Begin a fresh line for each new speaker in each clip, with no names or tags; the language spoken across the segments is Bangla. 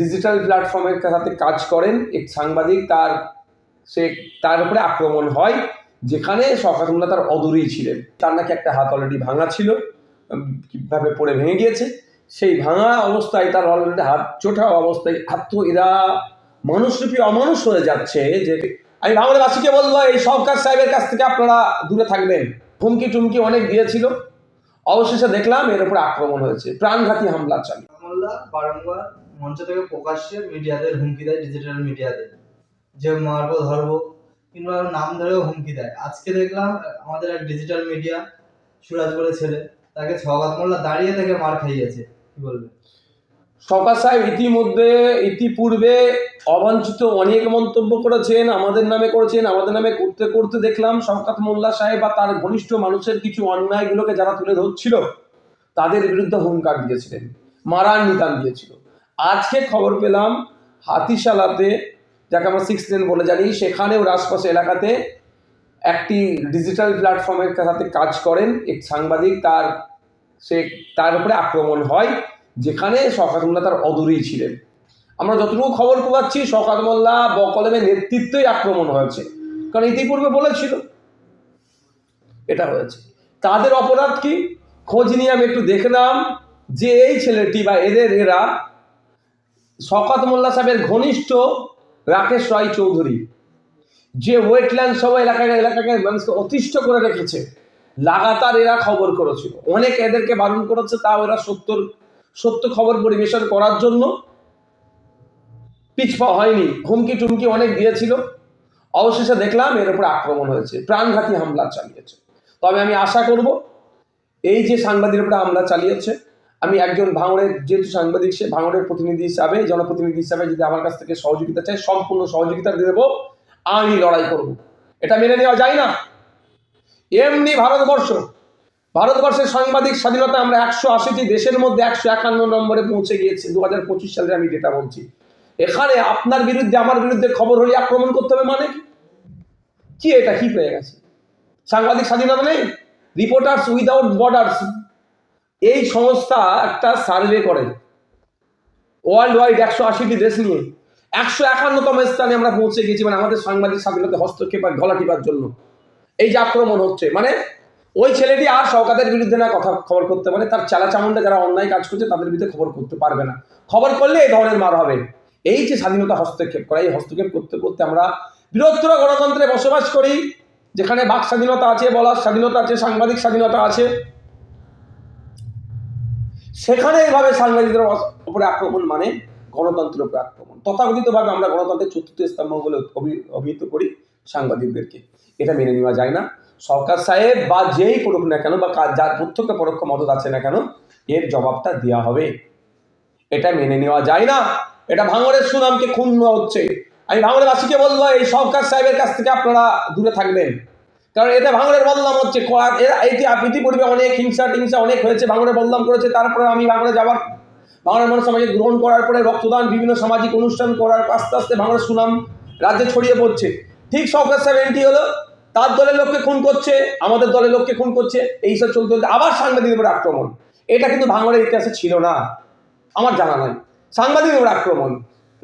ডিজিটাল প্ল্যাটফর্মের সাথে কাজ করেন, এক সাংবাদিক তার, সে তার উপরে আক্রমণ হয়, যেখানে শওকতুল্লাহ তার অদূরেই ছিলেন। তার নাকি একটা হাত অলরেডি ভাঙা ছিল কীভাবে পড়ে ভেঙে গিয়েছে, সেই ভাঙা অবস্থায় তার অলরেডি হাত চোটা অবস্থায় হাত এরা মানুষরূপী অমানুষ হয়ে যাচ্ছে যে, আমি বাংলাবাসীকে বলব, এই সরকার সাহেবের কাছ থেকে আপনারা দূরে থাকবেন। হুমকি টুমকি অনেক দিয়েছিল। অবশেষে দেখলাম এর উপরে আক্রমণ হয়েছে। প্রাণঘাতী হামলা
মোল্লা বারংবার মঞ্চ থেকে প্রকাশ্যে মিডিয়াদের হুমকি দেয় ডিজিটাল মিডিয়াদের যে মারবো, ধরবো, কিংবা নাম ধরেও হুমকি দেয়। আজকে দেখলাম, আমাদের এক ডিজিটাল মিডিয়া সুরাজ বলে ছেলে, তাকে সওগাত মোল্লা দাঁড়িয়ে থেকে মার খাইয়েছে। কি বলবে?
সরকার সাহেব ইতিমধ্যে, ইতিপূর্বে অবাঞ্ছিত অনেক মন্তব্য করেছেন, আমাদের নামে করেছেন, আমাদের নামে করতে করতে দেখলাম শওকাত মোল্লা সাহেব বা তার ঘনিষ্ঠ মানুষের কিছু অন্যায়গুলোকে যারা তুলে ধরছিল, তাদের বিরুদ্ধে হুঙ্কার দিয়েছিলেন, মারার নিদান দিয়েছিল। আজকে খবর পেলাম হাতিশালাতে, যাকে আমরা সিক্স লেন বলে জানি, সেখানেও আশপাশে এলাকাতে একটি ডিজিটাল প্ল্যাটফর্মের সাথে কাজ করেন এক সাংবাদিক। তার, সে তার উপরে আক্রমণ হয়, যেখানে শওকাত মোল্লা তার অদূরেই ছিলেন। আমরা যতটুকু খবর পাচ্ছি শওকাত মোল্লা বকলমের নেতৃত্বেই আক্রমণ হয়েছে। কারণ ইতিপূর্বে বলেছিল, এটা হয়েছে। তাদের অপরাধ কি? খোঁজ নিয়ে আমি একটু দেখলাম যে এই ছেলেটি বা এদের এরা শওকাত মোল্লা সাহেবের ঘনিষ্ঠ রাকেশ রায় চৌধুরী, যে ওয়েটল্যান্ড সহ এলাকায় এলাকাকে মানুষকে অতিষ্ঠ করে রেখেছে, লাগাতার এরা খবর করেছিল। অনেক এদেরকে বারণ করেছে, তাও এরা সত্যর, সত্য খবর পরিবেশন করার জন্য পিছপা হয়নি। হুমকি টুমকি অনেক দিয়েছিল। অবশেষে দেখলাম এর উপরে আক্রমণ হয়েছে, প্রাণঘাতী হামলা চালিয়েছে। তবে আমি আশা করব, এই যে সাংবাদিকের উপরে হামলা চালিয়েছে আমি একজন ভাঙড়ের, যেহেতু সাংবাদিক, সে ভাঙড়ের প্রতিনিধি হিসাবে, জনপ্রতিনিধি হিসাবে যদি আমার কাছ থেকে সহযোগিতা চাই সম্পূর্ণ সহযোগিতা দেবো আমি লড়াই করব। এটা মেনে নেওয়া যায় না। এমনি ভারতবর্ষ। ভারতবর্ষের সাংবাদিক স্বাধীনতা আমরা একশো আশিটি দেশের মধ্যে একশো একান্ন নম্বরে পৌঁছে গিয়েছি। দু হাজার পঁচিশ সালে আমি ডেটা বলছি। এখানে আপনার বিরুদ্ধে, আমার বিরুদ্ধে খবর হলে আক্রমণ করতে হবে মানে? কি এটা? কি পেয়ে গেছে? সাংবাদিক স্বাধীনতা নেই? Reporters Without Borders. এই সংস্থা একটা সার্ভে করে। ওয়ার্ল্ড ওয়াইড একশো আশিটি দেশ নিয়ে। একশো একান্নতম স্থানে আমরা পৌঁছে গেছি মানে আমাদের সাংবাদিক স্বাধীনতা হস্তক্ষেপ আর গলা টিপার জন্য। এই যে আক্রমণ হচ্ছে মানে ওই ছেলেটি আর সরকারের বিরুদ্ধে না কথা খবর করতে পারে, তার চালা চামুন্ডা যারা অন্যায় কাজ করছে, তাদের বিরুদ্ধে খবর করতে পারবে না। খবর করলে এই ধরনের মার হবে। এই যে স্বাধীনতা হস্তক্ষেপ করা, এই হস্তক্ষেপ করতে করতে আমরা বৃহত্তর গণতন্ত্রে বসবাস করি, যেখানে বাক স্বাধীনতা আছে, বলার স্বাধীনতা আছে, সাংবাদিক স্বাধীনতা আছে। সেখানে এইভাবে সাংবাদিকদের উপরে আক্রমণ মানে গণতন্ত্রের উপরে আক্রমণ। তথাকথিতভাবে আমরা গণতন্ত্রের চতুর্থ স্তম্ভ বলে অভি- অভিহিত করি সাংবাদিকদেরকে। এটা মেনে নেওয়া যায় না। সরকার সাহেব বা যেই করুক না কেন বা যার প্রত্যক্ষ পরোক্ষ মদত আছে না কেন, এর জবাবটা দেওয়া হবে। এটা মেনে নেওয়া যায় না। এটা ভাঙড়ের সুনামকে ক্ষুণ্ণ হচ্ছে। আমি ভাঙড়বাসীকে বলব, এই সরকার সাহেবের কাছ থেকে আপনারা দূরে থাকবেন। কারণ এতে ভাঙড়ের বদনাম হচ্ছে। ইতিপূর্বে অনেক হিংসা টিংসা অনেক হয়েছে ভাঙড়ের বদনাম করেছে, তারপরে আমি ভাঙড়ে যাওয়ার ভাঙড়ের মানুষ সমাজে গ্রহণ করার পরে রক্তদান, বিভিন্ন সামাজিক অনুষ্ঠান করার, আস্তে আস্তে ভাঙড়ের সুনাম রাজ্যে ছড়িয়ে পড়ছে। ঠিক সরকার এন্ট্রি হলো, তার দলের লোককে খুন করছে, আমাদের দলের লোককে খুন করছে এইসব চলতে চলতে আবার সাংবাদিকের উপর আক্রমণ। এটা কিন্তু ভাঙড়ের ইতিহাসে ছিল না, আমার জানা নাই। সাংবাদিকের উপর আক্রমণ।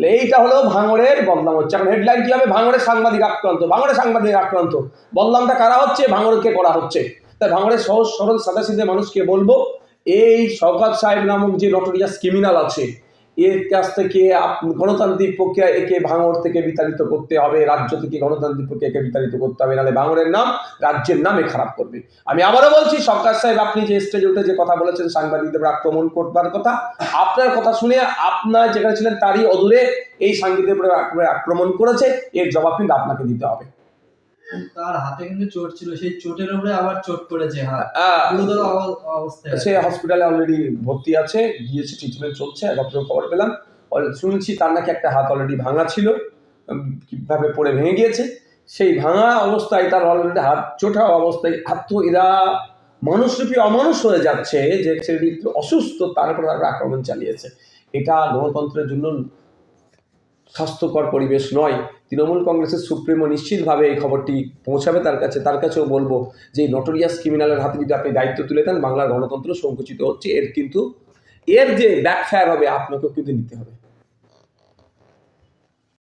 তাহলে এইটা হলো ভাঙড়ের বদনাম হচ্ছে। এখন হেডলাইন কি হবে? ভাঙড়ের সাংবাদিক আক্রান্ত। ভাঙড়ের সাংবাদিক আক্রান্ত। বদনামটা কারা হচ্ছে? ভাঙড়কে করা হচ্ছে। তাই ভাঙড়ের সহজ সরল সাদাসিধে মানুষকে বলব, এই শওকত সাহেব নামক যে নটোরিয়াস ক্রিমিনাল আছে এর কাছ থেকে গণতান্ত্রিক প্রক্রিয়া একে ভাঙর থেকে বিতাড়িত করতে হবে, রাজ্য থেকে গণতান্ত্রিক প্রক্রিয়াকে বিতাড়িত করতে হবে, নাহলে ভাঙরের নাম রাজ্যের নামে খারাপ করবে। আমি আবারও বলছি, সরকার সাহেব, আপনি যে স্টেজে উঠে যে কথা বলেছেন, সাংবাদিকদের আক্রমণ করবার কথা, আপনার কথা শুনে আপনার যেখানে ছিলেন, তারই অদূরে এই সাংবাদিকদের আক্রমণ করেছে, এর জবাব কিন্তু আপনাকে দিতে হবে।
তার হাতে কিন্তু চোট ছিল। সেই চোটের উপরে আবার চোট পড়েছে
আহ,
গুরুতর অবস্থায়।
সে হসপিটালে অলরেডি ভর্তি আছে গিয়েছে ট্রিটমেন্ট চলছে যতটুকু খবর পেলাম। শুনেছি তার নাকি একটা হাত অলরেডি ভাঙা ছিল কীভাবে পড়ে ভেঙে গিয়েছে। সেই ভাঙা অবস্থায় তার অলরেডি হাত চোটা অবস্থায় হাত তো এরা মানুষরূপী অমানুষ হয়ে যাচ্ছে যে ছেলেটি একটু অসুস্থ তার উপর তারা আক্রমণ চালিয়েছে। এটা গণতন্ত্রের জন্য স্বাস্থ্যকর পরিবেশ নয়। তৃণমূল কংগ্রেসের সুপ্রিমো নিশ্চিতভাবে এই খবরটি পৌঁছাবে তার কাছে। তার কাছেও বলব যে নটোরিয়াস ক্রিমিনালের হাতে যদি আপনি দায়িত্ব তুলে দেন, বাংলার গণতন্ত্র সংকুচিত হচ্ছে। এর কিন্তু, এর যে ব্যাকফায়ার হবে, আপনাকেও কিন্তু নিতে হবে।